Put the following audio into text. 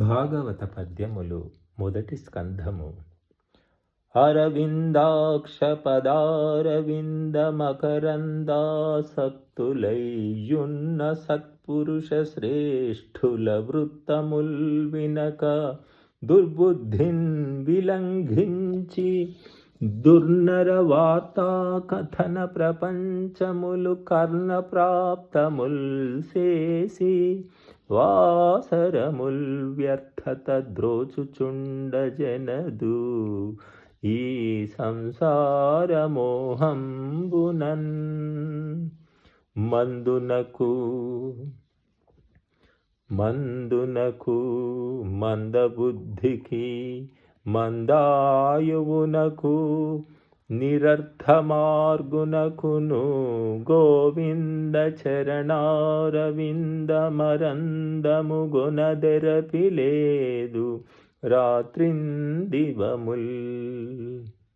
భాగవత పద్యములు మొదటి స్కంధము. అరవిందాక్షపదారవిందమకరందాసక్తులయ్యున్న సత్పురుష శ్రేష్ఠుల వృత్తముల్ వినక దుర్బుద్ధిన్ విలంఘించి కథన ప్రపంచములు కర్ణ ప్రాప్తముల్ చేసి వాసరముల్ వ్యర్థత ద్రోచుచుండ జనదు ఈ సంసార మోహంబునన్ మందునకు మందునకు మందబుద్ధికి మందాయువునకు నిరర్థమార్గునకును గోవింద చరణారవిందమరందము గొనదెరపి లేదు రాత్రిందివముల్